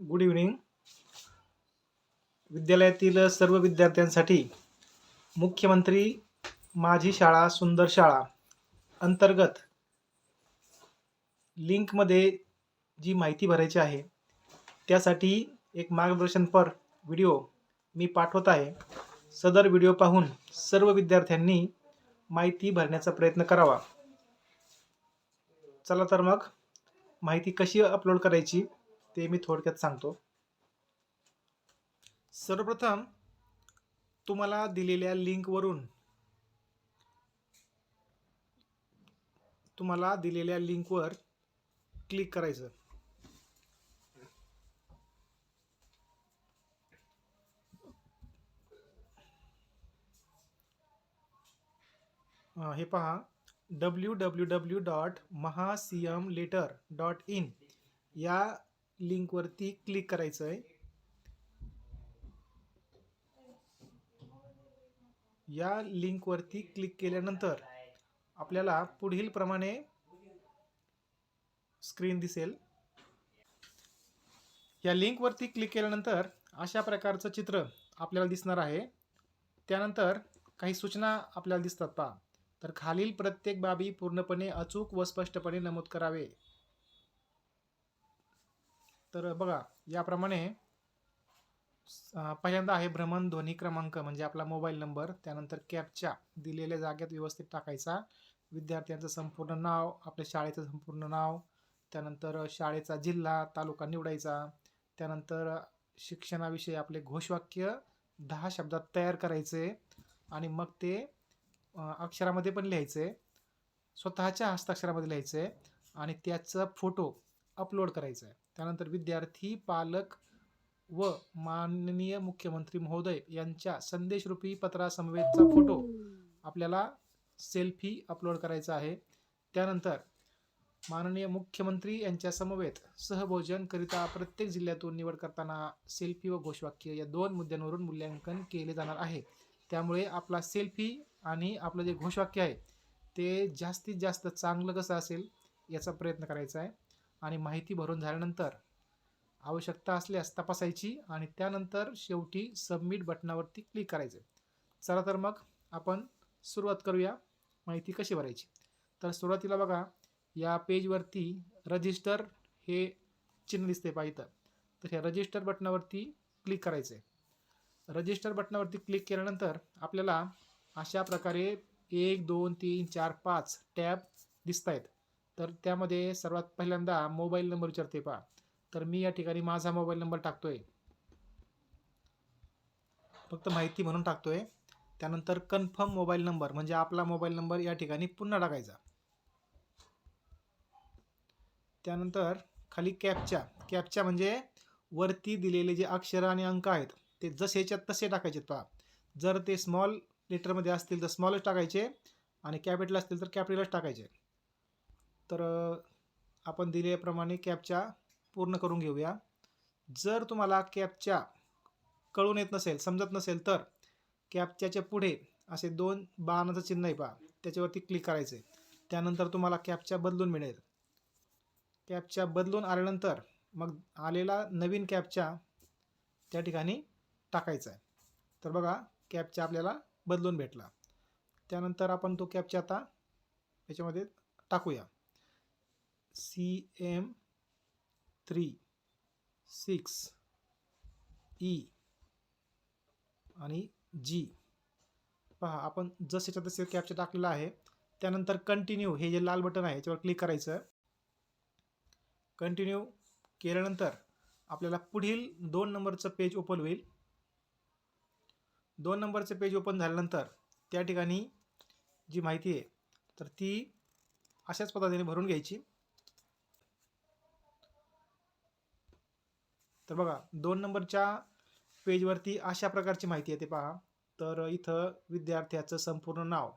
Good evening विद्यालयातील सर्व विद्यार्थ्यांसाठी मुख्यमंत्री माझी शाळा सुंदर शाळा अंतर्गत लिंकमध्ये जी माहिती भरायची आहे त्यासाठी एक मार्गदर्शनपर व्हिडिओ मी पाठवत आहे. सदर व्हिडिओ पाहून सर्व विद्यार्थ्यांनी माहिती भरण्याचा प्रयत्न करावा. चला तर मग माहिती कशी अपलोड करायची? ते मी थोडक्यात सांगतो. सर्वप्रथम तुम्हाला दिलेल्या लिंकवरून तुम्हाला दिलेल्या लिंकवर क्लिक करायचं. हे पहा. W W W dot MahaCM letter dot in या लिंकवरती क्लिक करायचं आहे या लिंकवरती क्लिक केल्यानंतर आपल्याला पुढील प्रमाणे स्क्रीन दिसेल. या लिंकवरती क्लिक केल्यानंतर अशा प्रकारचं चित्र आपल्याला दिसणार आहे. त्यानंतर काही सूचना आपल्याला दिसतात पहा. तर खालील प्रत्येक बाबी पूर्णपणे अचूक व स्पष्टपणे नमूद करावे. तर बघा याप्रमाणे पहिल्यांदा आहे भ्रमणध्वनी क्रमांक म्हणजे आपला मोबाईल नंबर त्यानंतर कॅपच्या दिलेल्या जागेत व्यवस्थित टाकायचा. विद्यार्थ्यांचं संपूर्ण नाव आपल्या शाळेचं संपूर्ण नाव त्यानंतर शाळेचा जिल्हा तालुका निवडायचा त्यानंतर शिक्षणाविषयी आपले घोषवाक्य दहा शब्दात तयार करायचे आणि मग ते अक्षरामध्ये पण लिहायचे स्वतःच्या हस्ताक्षरामध्ये लिहायचे आणि त्याचा फोटो अपलोड करायचा. आहे त्यानंतर विद्यार्थी पालक व माननीय मुख्यमंत्री महोदय यांच्या संदेशरूपी पत्रासमवेतचा फोटो आपल्याला सेल्फी अपलोड करायचा आहे. त्यानंतर माननीय मुख्यमंत्री यांच्या समवेत सहभोजन करिता प्रत्येक जिल्ह्यातून निवड करताना सेल्फी व घोषवाक्य या दोन मुद्द्यांवरून मूल्यांकन केले जाणार आहे. त्यामुळे आपला सेल्फी आणि आपलं जे घोषवाक्य आहे ते जास्तीत जास्त चांगलं कसं असेल याचा प्रयत्न करायचा आहे. आणि माहिती भरून झाल्यानंतर आवश्यकता असल्यास तपासायची आणि त्यानंतर शेवटी सबमिट बटनावरती क्लिक करायचं. चला तर मग आपण सुरुवात करूया. माहिती कशी भरायची? तर सुरुवातीला बघा या पेजवरती रजिस्टर हे चिन्ह दिसते पाहिजे तर ह्या रजिस्टर बटनावरती क्लिक करायचं. आहे रजिस्टर बटनावरती क्लिक केल्यानंतर आपल्याला अशा प्रकारे एक दोन तीन चार पाच टॅब दिसत आहेत तर त्यामध्ये सर्वात पहिल्यांदा मोबाईल नंबर विचारते पहा. तर मी या ठिकाणी माझा मोबाईल नंबर टाकतोय. फक्त माहिती म्हणून टाकतोय. त्यानंतर कन्फर्म मोबाईल नंबर म्हणजे आपला मोबाईल नंबर या ठिकाणी पुन्हा टाकायचा. त्यानंतर खाली कॅपच्या कॅपच्या म्हणजे वरती दिलेले जे अक्षर आणि अंक आहेत ते जसेच्या तसे टाकायचे पहा. जर ते स्मॉल लेटरमध्ये असतील तर स्मॉलच टाकायचे आणि कॅपिटल असतील तर कॅपिटलच टाकायचे. तर आपण दिलेल्याप्रमाणे कॅपच्या पूर्ण करून घेऊया. जर तुम्हाला कॅपच्या कळून येत नसेल समजत नसेल तर कॅपच्याच्या पुढे असे दोन बाणाचं चिन्ह आहे पहा त्याच्यावरती क्लिक करायचे त्यानंतर तुम्हाला कॅपच्या बदलून मिळेल. कॅपच्या बदलून आल्यानंतर मग आलेला नवीन कॅपच्या त्या ठिकाणी टाकायचा आहे. तर बघा कॅपच्या आपल्याला बदलून भेटला. त्यानंतर आपण तो कॅपच्या आता याच्यामध्ये टाकूया. C M three six E आणि जी. पहा आपण जसेच्या तसे कॅप्चर टाकलेला आहे त्यानंतर कंटिन्यू हे जे लाल बटन आहे याच्यावर क्लिक करायचं. कंटिन्यू केल्यानंतर आपल्याला पुढील दोन नंबरचं पेज ओपन होईल. दोन नंबरचं पेज ओपन झाल्यानंतर त्या ठिकाणी जी माहिती आहे तर ती अशाच पद्धतीने भरून घ्यायची. तर बघा दोन नंबरच्या पेजवरती अशा प्रकारची माहिती येते पहा. तर इथं विद्यार्थ्याचं संपूर्ण नाव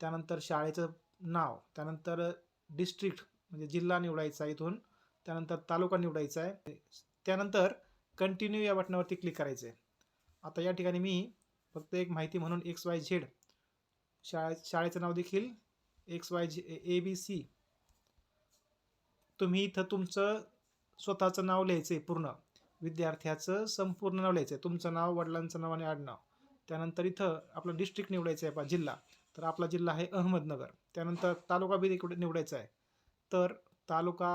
त्यानंतर शाळेचं नाव त्यानंतर डिस्ट्रिक्ट म्हणजे जिल्हा निवडायचा आहे इथून त्यानंतर तालुका निवडायचा आहे. त्यानंतर कंटिन्यू या बटनावरती क्लिक करायचं आहे आता या ठिकाणी मी फक्त एक माहिती म्हणून एक्स वाय झेड शाळे शाळेचं नाव देखील एक्स वाय झे ए बी सी तुम्ही इथं तुमचं स्वतःचं नाव लिहायचं आहे पूर्ण. विद्यार्थ्याचं संपूर्ण नाव लिहायचं आहे तुमचं नाव वडिलांचं नाव आणि आडनाव. त्यानंतर इथं आपलं डिस्ट्रिक्ट निवडायचं आहे पा जिल्हा. तर आपला जिल्हा आहे अहमदनगर. त्यानंतर तालुका बी इकडे निवडायचा आहे तर तालुका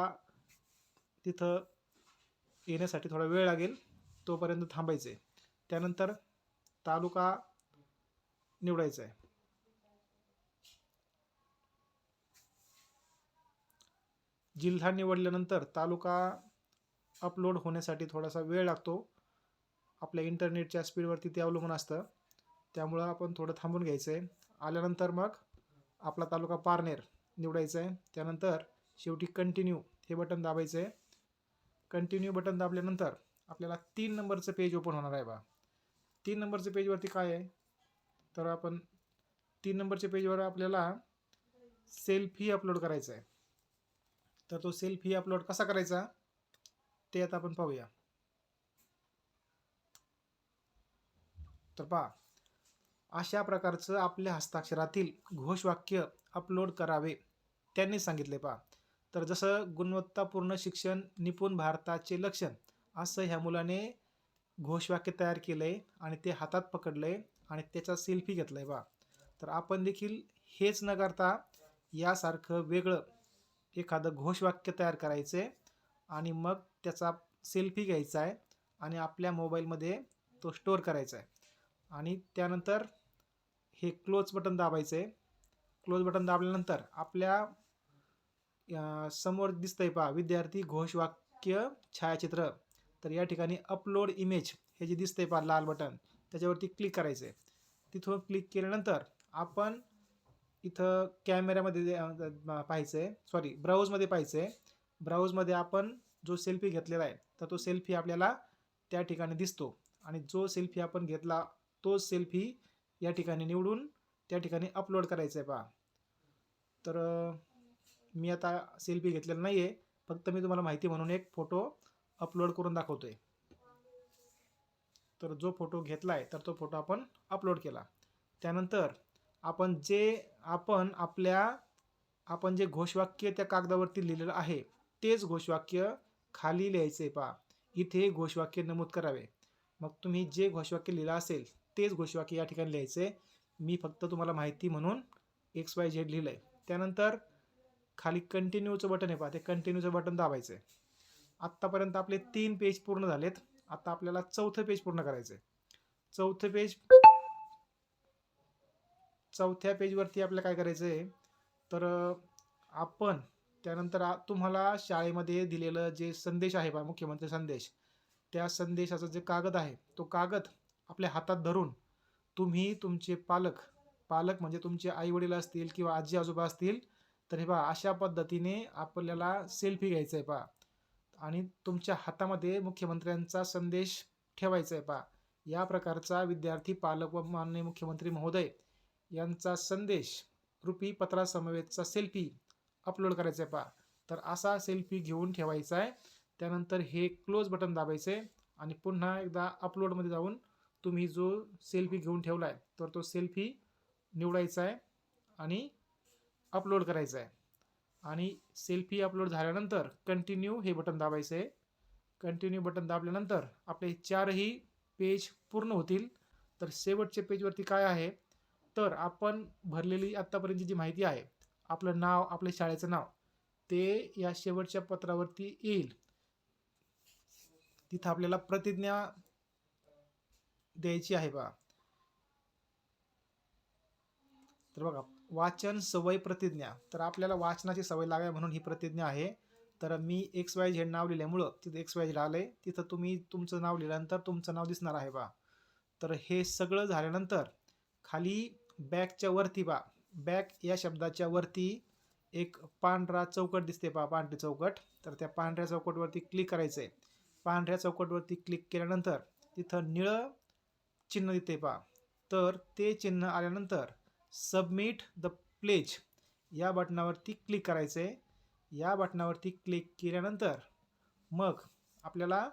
तिथं येण्यासाठी थोडा वेळ लागेल तोपर्यंत थांबायचं आहे त्यानंतर तालुका निवडायचा आहे जिल्हा निवडल्यानंतर तालुका अपलोड होण्यासाठी थोडासा वेळ लागतो. आपल्या इंटरनेटच्या स्पीडवरती ते अवलंबून असतं. त्यामुळं आपण थोडं थांबून घ्यायचं आहे आल्यानंतर मग आपला तालुका पारनेर निवडायचा आहे त्यानंतर शेवटी कंटिन्यू हे बटन दाबायचं आहे कंटिन्यू बटन दाबल्यानंतर आपल्याला तीन नंबरचं पेज ओपन होणार आहे बा. तीन नंबरचं पेजवरती काय आहे? तर आपण तीन नंबरच्या पेजवर आपल्याला सेल्फी अपलोड करायचा आहे तर तो सेल्फी अपलोड कसा करायचा? ते आता आपण पाहूया. तर पहा अशा प्रकारचं आपल्या हस्ताक्षरातील घोषवाक्य अपलोड करावे त्यांनी सांगितले पहा. तर जसं गुणवत्तापूर्ण शिक्षण निपुण भारताचे लक्षण असं ह्या मुलाने घोषवाक्य तयार केलं आहे आणि ते हातात पकडलं आहे आणि त्याचा सेल्फी घेतला आहे बा तर आपण देखील हेच न करता यासारखं वेगळं एखादं घोषवाक्य तयार करायचं आहे आणि मग त्याचा सेल्फी घ्यायचा आहे आणि आपल्या मोबाईलमध्ये तो स्टोअर करायचा आहे. आणि त्यानंतर हे क्लोज बटन दाबायचं आहे क्लोज बटन दाबल्यानंतर आपल्यासमोर दिसतंय पहा विद्यार्थी घोषवाक्य छायाचित्र. तर या ठिकाणी अपलोड इमेज हे जे दिसतंय पहा लाल बटन त्याच्यावरती क्लिक करायचं आहे तिथून क्लिक केल्यानंतर आपण इथं कॅमेऱ्यामध्ये पाहायचं आहे सॉरी ब्राऊजमध्ये पाहायचं आहे ब्राऊजमध्ये आपण जो सेल्फी घेतलेला आहे तर तो सेल्फी आपल्याला त्या ठिकाणी दिसतो. आणि जो सेल्फी आपण घेतला तो सेल्फी या ठिकाणी निवडून त्या ठिकाणी अपलोड करायचा आहे पहा. तर मी आता सेल्फी घेतलेला नाही आहे फक्त मी तुम्हाला माहिती म्हणून एक फोटो अपलोड करून दाखवतोय. तर जो फोटो घेतला आहे तर तो फोटो आपण अपलोड केला. त्यानंतर आपण जे आपण आपल्या आपण जे घोषवाक्य त्या कागदावरती लिहिलेलं आहे तेच घोषवाक्य खाली लिहायचे पहा. इथे घोषवाक्य नमूद करावे. मग तुम्ही जे घोषवाक्य लिहिलं असेल तेच घोषवाक्य या ठिकाणी लिहायचे मी फक्त तुम्हाला माहिती म्हणून एक्स वाय झेड लिहिलं आहे त्यानंतर खाली कंटिन्यूचं बटन आहे पहा. ते कंटिन्यूचं बटन दाबायचं आहे आत्तापर्यंत आपले तीन पेज पूर्ण झालेत. आता आपल्याला चौथं पेज पूर्ण करायचं आहे चौथं पेज चौथ्या पेजवरती आपल्याला काय करायचं आहे तर आपण त्यानंतर आ- तुम्हाला शाळेमध्ये दिलेलं जे संदेश आहे बा मुख्यमंत्री संदेश त्या संदेशाचा जे कागद आहे तो कागद आपल्या हातात धरून तुम्ही तुमचे पालक पालक म्हणजे तुमचे आईवडील असतील किंवा आजी आजोबा असतील तर हे पहा अशा पद्धतीने आपल्याला सेल्फी घ्यायचं आहे पहा आणि तुमच्या हातामध्ये मुख्यमंत्र्यांचा संदेश ठेवायचा आहे पहा या प्रकारचा विद्यार्थी पालक व माननीय मुख्यमंत्री महोदय यांचा संदेश रुपी पत्रासमवेतचा सेल्फी अपलोड करायचा आहे पहा. तर असा सेल्फी घेऊन ठेवायचा आहे त्यानंतर हे क्लोज बटन दाबायचे आणि पुन्हा एकदा अपलोडमध्ये जाऊन तुम्ही जो सेल्फी घेऊन ठेवला आहे तर तो सेल्फी निवडायचा आहे आणि अपलोड करायचा आहे आणि सेल्फी अपलोड झाल्यानंतर कंटिन्यू हे बटन दाबायचं आहे कंटिन्यू बटन दाबल्यानंतर आपले चारही पेज पूर्ण होतील. तर शेवटच्या पेजवरती काय आहे? तर आपण भरलेली आत्तापर्यंतची जी माहिती आहे आपलं नाव आपल्या शाळेचं नाव ते या शेवटच्या पत्रावरती येईल. तिथं आपल्याला प्रतिज्ञा द्यायची आहे बा. तर बघा वाचन सवय प्रतिज्ञा. तर आपल्याला वाचनाची सवय लागावी म्हणून ही प्रतिज्ञा आहे. तर मी एक्स वाय झेड नाव लिहिल्यामुळं तिथं एक्स वाय झेड आलं आहे तिथं तुम्ही तुमचं नाव लिहिल्यानंतर तुमचं नाव दिसणार आहे बा. तर हे सगळं झाल्यानंतर खाली बॅगच्या वरती बा बॅक या शब्दाच्या वरती एक पांढरा चौकट दिसते पहा पांढरी चौकट. तर त्या पांढऱ्या चौकटवरती क्लिक करायचं आहे पांढऱ्या चौकटवरती क्लिक केल्यानंतर तिथं निळं चिन्ह देते पहा. तर ते चिन्ह आल्यानंतर सबमिट द प्लेज या बटनावरती क्लिक करायचं आहे या बटनावरती क्लिक केल्यानंतर मग आपल्याला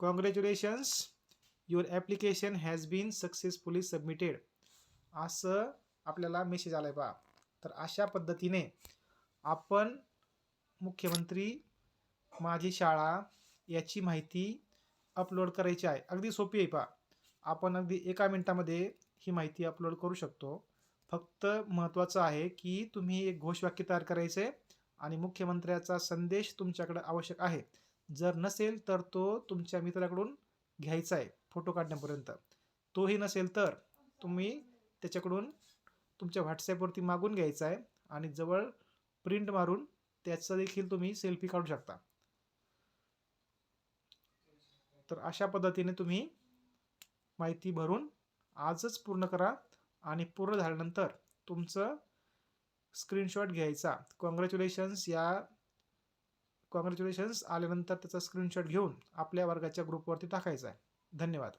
congratulations your application has been successfully submitted असं आपल्याला मेसेज आला आहे पहा तर अशा पद्धतीने आपण मुख्यमंत्री माझी शाळा याची माहिती अपलोड करायची आहे. अगदी सोपी आहे पहा आपण अगदी एका मिनटामध्ये ही माहिती अपलोड करू शकतो. फक्त महत्त्वाचं आहे की तुम्ही एक घोषवाक्य तयार करायचं आहे आणि मुख्यमंत्र्याचा संदेश तुमच्याकडे आवश्यक आहे. जर नसेल तर तो तुमच्या मित्राकडून घ्यायचा आहे फोटो काढण्यापर्यंत. तोही नसेल तर तुम्ही त्याच्याकडून तुमच्या व्हॉट्सॲपवरती मागून घ्यायचा आहे आणि जवळ प्रिंट मारून त्याचा देखील तुम्ही सेल्फी काढू शकता. तर अशा पद्धतीने तुम्ही माहिती भरून आजच पूर्ण करा आणि पूर्ण झाल्यानंतर तुमचं स्क्रीनशॉट घ्यायचा. कॉंग्रॅच्युलेशन्स या कॉंग्रॅच्युलेशन्स आल्यानंतर त्याचा स्क्रीनशॉट घेऊन आपल्या वर्गाच्या ग्रुपवरती टाकायचा आहे. धन्यवाद.